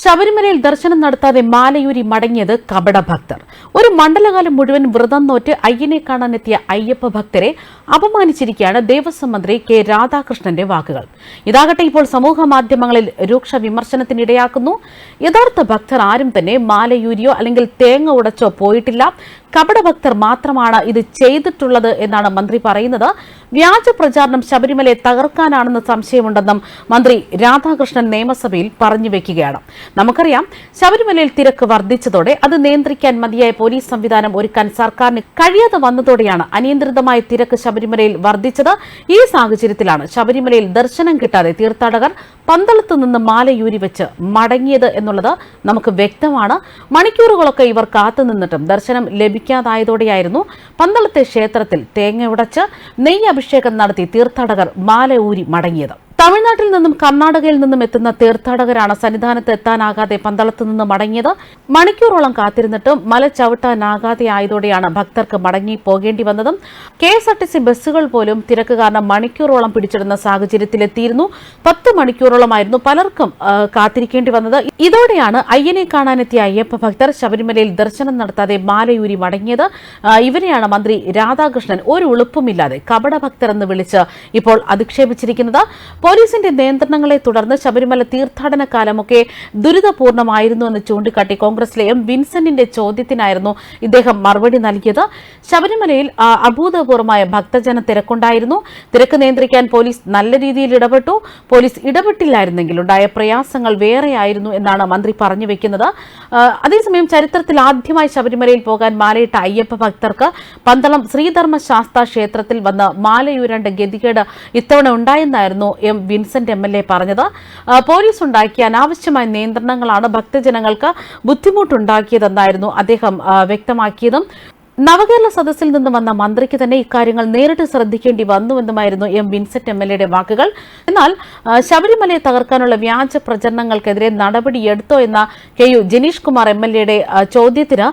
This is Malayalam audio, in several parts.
ശബരിമലയിൽ ദർശനം നടത്താതെ മാലയൂരി മടങ്ങിയത് കപടഭക്തർ ഒരു മണ്ഡലകാലം മുഴുവൻ വ്രതം നോറ്റ് അയ്യനെ കാണാനെത്തിയ അയ്യപ്പ ഭക്തരെ അപമാനിച്ചിരിക്കുകയാണ് ദേവസ്വം മന്ത്രി കെ രാധാകൃഷ്ണന്റെ വാക്കുകൾ. ഇതാകട്ടെ ഇപ്പോൾ സമൂഹ മാധ്യമങ്ങളിൽ രൂക്ഷ വിമർശനത്തിനിടയാക്കുന്നു. യഥാർത്ഥ ഭക്തർ ആരും തന്നെ മാലയൂരിയോ അല്ലെങ്കിൽ തേങ്ങ ഉടച്ചോ പോയിട്ടില്ല. കപടഭക്തർ മാത്രമാണ് ഇത് ചെയ്തിട്ടുള്ളത് എന്നാണ് മന്ത്രി പറയുന്നത്. വ്യാജ പ്രചാരണം ശബരിമലയെ തകർക്കാനാണെന്ന് സംശയമുണ്ടെന്നും മന്ത്രി രാധാകൃഷ്ണൻ നിയമസഭയിൽ പറഞ്ഞു വെക്കുകയാണ്. നമുക്കറിയാം ശബരിമലയിൽ തിരക്ക് വർദ്ധിച്ചതോടെ അത് നിയന്ത്രിക്കാൻ മതിയായ പോലീസ് സംവിധാനം ഒരുക്കാൻ സർക്കാരിന് കഴിയാതെ വന്നതോടെയാണ് അനിയന്ത്രിതമായ തിരക്ക് ശബരിമലയിൽ വർദ്ധിച്ചത്. ഈ സാഹചര്യത്തിലാണ് ശബരിമലയിൽ ദർശനം കിട്ടാതെ തീർത്ഥാടകർ പന്തളത്ത് നിന്ന് മാലയൂരി വെച്ച് മടങ്ങിയത് എന്നുള്ളത് നമുക്ക് വ്യക്തമാണ്. മണിക്കൂറുകളൊക്കെ ഇവർ കാത്തുനിന്നിട്ടും ദർശനം ലഭിക്കാതായതോടെയായിരുന്നു പന്തളത്തെ ക്ഷേത്രത്തിൽ തേങ്ങ ഉടച്ച് നെയ്യ് അഭിഷേകം നടത്തി തീർത്ഥാടകർ മാല ഊരി മടങ്ങിയത് തമിഴ്നാട്ടിൽ നിന്നും കർണാടകയിൽ നിന്നും എത്തുന്ന തീർത്ഥാടകരാണ് സന്നിധാനത്ത് എത്താനാകാതെ പന്തളത്ത് നിന്ന് മടങ്ങിയത്. മണിക്കൂറോളം കാത്തിരുന്നിട്ടും മല ചവിട്ടാനാകാതെ ആയതോടെയാണ് ഭക്തർക്ക് മടങ്ങി പോകേണ്ടി വന്നതും. K S R T C ബസ്സുകൾ പോലും തിരക്ക് കാരണം മണിക്കൂറോളം പിടിച്ചിടുന്ന സാഹചര്യത്തിലെത്തിയിരുന്നു. പത്ത് മണിക്കൂറോളമായിരുന്നു പലർക്കും കാത്തിരിക്കേണ്ടി വന്നത്. ഇതോടെയാണ് അയ്യനെ കാണാനെത്തിയ അയ്യപ്പ ഭക്തർ ശബരിമലയിൽ ദർശനം നടത്താതെ മാലയൂരി മടങ്ങിയത്. ഇവരെയാണ് മന്ത്രി രാധാകൃഷ്ണൻ ഒരു ഉളുപ്പുമില്ലാതെ കപടഭക്തർ എന്ന് വിളിച്ച് ഇപ്പോൾ അധിക്ഷേപിച്ചിരിക്കുന്നത്. പോലീസിന്റെ നിയന്ത്രണങ്ങളെ തുടർന്ന് ശബരിമല തീർത്ഥാടന കാലമൊക്കെ ദുരിതപൂർണമായിരുന്നു എന്ന് ചൂണ്ടിക്കാട്ടി കോൺഗ്രസിലെ എം വിൻസെന്റിന്റെ ചോദ്യത്തിനായിരുന്നു ഇദ്ദേഹം മറുപടി നൽകിയത്. ശബരിമലയിൽ അഭൂതപൂർവമായ ഭക്തജന തിരക്കുണ്ടായിരുന്നു. തിരക്ക് നിയന്ത്രിക്കാൻ പോലീസ് നല്ല രീതിയിൽ ഇടപെട്ടു. പോലീസ് ഇടപെട്ടില്ലായിരുന്നെങ്കിൽ ഉണ്ടായ പ്രയാസങ്ങൾ വേറെയായിരുന്നു എന്നാണ് മന്ത്രി പറഞ്ഞു വെക്കുന്നത്. അതേസമയം ചരിത്രത്തിൽ ആദ്യമായി ശബരിമലയിൽ പോകാൻ മാലയിട്ട അയ്യപ്പ ഭക്തർക്ക് പന്തളം ശ്രീധർമ്മ ശാസ്ത ക്ഷേത്രത്തിൽ വന്ന് മാലയൂരേണ്ട ഗതികേട് ഇത്തവണ ഉണ്ടായെന്നായിരുന്നു M Vincent M L A പറഞ്ഞത്. പോലീസ് ഉണ്ടാക്കിയ അനാവശ്യമായ നിയന്ത്രണങ്ങളാണ് ഭക്തജനങ്ങൾക്ക് ബുദ്ധിമുട്ടുണ്ടാക്കിയതെന്നായിരുന്നു അദ്ദേഹം വ്യക്തമാക്കിയതും. നവകേരള സദസ്സിൽ നിന്ന് വന്ന മന്ത്രിക്ക് തന്നെ ഇക്കാര്യങ്ങൾ നേരിട്ട് ശ്രദ്ധിക്കേണ്ടി വന്നുവെന്നുമായിരുന്നു എം വിൻസെന്റ് എം എൽ എയുടെ വാക്കുകൾ. എന്നാൽ ശബരിമലയെ തകർക്കാനുള്ള വ്യാജ പ്രചരണങ്ങൾക്കെതിരെ നടപടിയെടുത്തോ എന്ന K U Janeesh Kumar M L എയുടെ ചോദ്യത്തിന്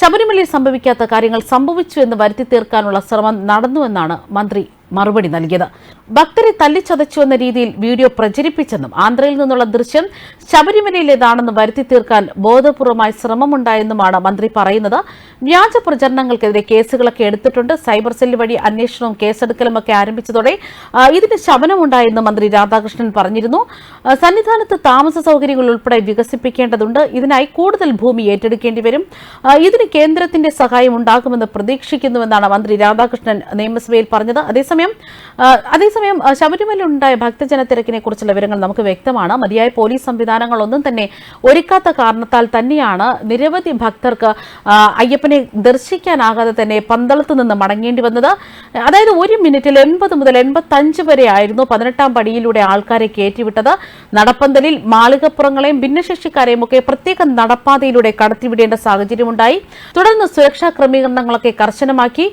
ശബരിമലയിൽ സംഭവിക്കാത്ത കാര്യങ്ങൾ സംഭവിച്ചു എന്ന് വരുത്തി തീർക്കാനുള്ള ശ്രമം നടന്നുവെന്നാണ് മന്ത്രി മറുപടി നൽകിയത്. ഭക്തരെ തല്ലിച്ചതച്ചു എന്ന രീതിയിൽ വീഡിയോ പ്രചരിപ്പിച്ചെന്നും ആന്ധ്രയിൽ നിന്നുള്ള ദൃശ്യം ശബരിമലയിലേതാണെന്ന് വരുത്തി തീർക്കാൻ ബോധപൂർവമായ ശ്രമമുണ്ടായെന്നുമാണ് മന്ത്രി പറയുന്നത്. വ്യാജ പ്രചരണങ്ങൾക്കെതിരെ കേസുകളൊക്കെ എടുത്തിട്ടുണ്ട്. സൈബർ സെല്ല് വഴി അന്വേഷണവും കേസെടുക്കലും ഒക്കെ ആരംഭിച്ചതോടെ ഇതിന് ശമനമുണ്ടായെന്ന് മന്ത്രി രാധാകൃഷ്ണൻ പറഞ്ഞിരുന്നു. സന്നിധാനത്ത് താമസ സൗകര്യങ്ങൾ ഉൾപ്പെടെ വികസിപ്പിക്കേണ്ടതുണ്ട്. ഇതിനായി കൂടുതൽ ഭൂമി ഏറ്റെടുക്കേണ്ടി വരും. ഇതിന് കേന്ദ്രത്തിന്റെ സഹായം ഉണ്ടാകുമെന്ന് പ്രതീക്ഷിക്കുന്നുവെന്നാണ് മന്ത്രി രാധാകൃഷ്ണൻ നിയമസഭയിൽ പറഞ്ഞത്. അതേസമയം ആ, അതേസമയം ശബരിമല ഉണ്ടായ ഭക്തജന തിരക്കിനെ കുറിച്ചുള്ള വിവരങ്ങൾ നമുക്ക് വ്യക്തമാണ്. മതിയായ പോലീസ് സംവിധാനങ്ങളൊന്നും തന്നെ ഒരുക്കാത്ത കാരണത്താൽ തന്നെയാണ് നിരവധി ഭക്തർക്ക് അയ്യപ്പനെ ദർശിക്കാനാകാതെ തന്നെ പന്തളത്ത് നിന്ന് മടങ്ങേണ്ടി വന്നത്. അതായത് ഒരു മിനിറ്റിൽ എൺപത് മുതൽ എൺപത്തഞ്ച് വരെ ആയിരുന്നു പതിനെട്ടാം പടിയിലൂടെ ആൾക്കാരെ കയറ്റിവിട്ടത്. നടപ്പന്തലിൽ മാളികപ്പുറങ്ങളെയും ഭിന്നശേഷിക്കാരെയും ഒക്കെ പ്രത്യേക നടപ്പാതയിലൂടെ കടത്തിവിടേണ്ട സാഹചര്യമുണ്ടായി. തുടർന്ന് സുരക്ഷാ ക്രമീകരണങ്ങളൊക്കെ കർശനമാക്കി.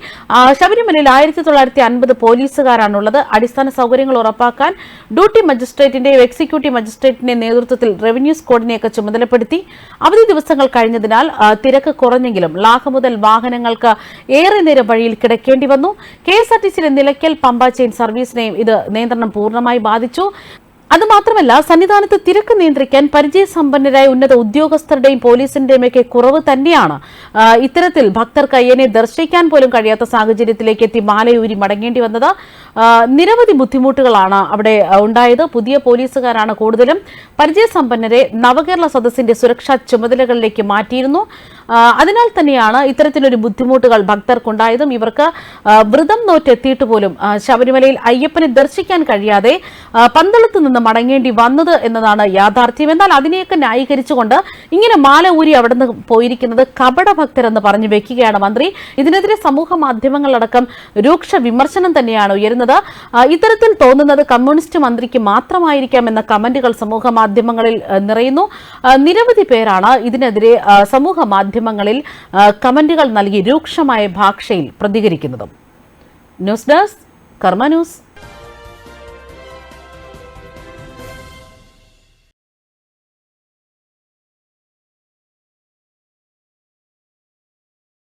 ശബരിമലയിൽ ആയിരത്തി തൊള്ളായിരത്തി അൻപത് പോലീസുകാരാണുള്ളത്. അടിസ്ഥാന സൗകര്യങ്ങൾ ഉറപ്പാക്കാൻ ഡ്യൂട്ടി മജിസ്ട്രേറ്റിന്റെയും എക്സിക്യൂട്ടീവ് മജിസ്ട്രേറ്റിന്റെ നേതൃത്വത്തിൽ റവന്യൂ സ്ക്വാഡിനെയൊക്കെ ചുമതലപ്പെടുത്തി അവധി ദിവസങ്ങൾ കഴിഞ്ഞതിനാൽ തിരക്ക് കുറഞ്ഞെങ്കിലും ലാഹ മുതൽ വാഹനങ്ങൾക്ക് ഏറെ നേരം വഴിയിൽ കിടക്കേണ്ടി വന്നു. കെ എസ് ആർ ടി സിയിലെ നിലയ്ക്കൽ പമ്പ ചെയിൻ സർവീസിനെയും ഇത് നിയന്ത്രണം പൂർണമായി ബാധിച്ചു. അതുമാത്രമല്ല സന്നിധാനത്ത് തിരക്ക് നിയന്ത്രിക്കാൻ പരിചയസമ്പന്നരായ ഉന്നത ഉദ്യോഗസ്ഥരുടെയും പോലീസിന്റെയും ഒക്കെ കുറവ് തന്നെയാണ്. ഇത്തരത്തിൽ ഭക്തർക്ക് അയ്യനെ ദർശിക്കാൻ പോലും കഴിയാത്ത സാഹചര്യത്തിലേക്ക് എത്തി മാലയൂരി മടങ്ങേണ്ടി വന്നത്. നിരവധി ബുദ്ധിമുട്ടുകളാണ് അവിടെ ഉണ്ടായത്. പുതിയ പോലീസുകാരാണ് കൂടുതലും പരിചയസമ്പന്നരെ നവകേരള സദസ്സിന്റെ സുരക്ഷാ ചുമതലകളിലേക്ക് മാറ്റിയിരുന്നു. അതിനാൽ തന്നെയാണ് ഇത്തരത്തിലൊരു ബുദ്ധിമുട്ടുകൾ ഭക്തർക്കുണ്ടായതും ഇവർക്ക് വ്രതം നോറ്റെത്തിയിട്ട് പോലും ശബരിമലയിൽ അയ്യപ്പനെ ദർശിക്കാൻ കഴിയാതെ പന്തളത്ത് നിന്ന് മടങ്ങേണ്ടി വന്നത് എന്നതാണ് യാഥാർത്ഥ്യം. എന്നാൽ അതിനെയൊക്കെ ന്യായീകരിച്ചുകൊണ്ട് ഇങ്ങനെ മാല ഊരി അവിടെ നിന്ന് പോയിരിക്കുന്നത് ഭക്തരെന്ന് പറഞ്ഞു വെക്കുകയാണ് മന്ത്രി. ഇതിനെതിരെ സമൂഹ മാധ്യമങ്ങളടക്കം രൂക്ഷ വിമർശനം തന്നെയാണ് ഉയരുന്നത്. ഇത്തരത്തിൽ തോന്നുന്നത് കമ്മ്യൂണിസ്റ്റ് മന്ത്രിക്ക് മാത്രമായിരിക്കാം എന്ന കമന്റുകൾ സമൂഹ മാധ്യമങ്ങളിൽ നിറയുന്നു. നിരവധി പേരാണ് ഇതിനെതിരെ സമൂഹ സമൂഹ മാധ്യമങ്ങളിൽ കമന്റുകൾ നൽകി രൂക്ഷമായ ഭാഷയിൽ പ്രതികരിക്കുന്നതും. News desk Karma news.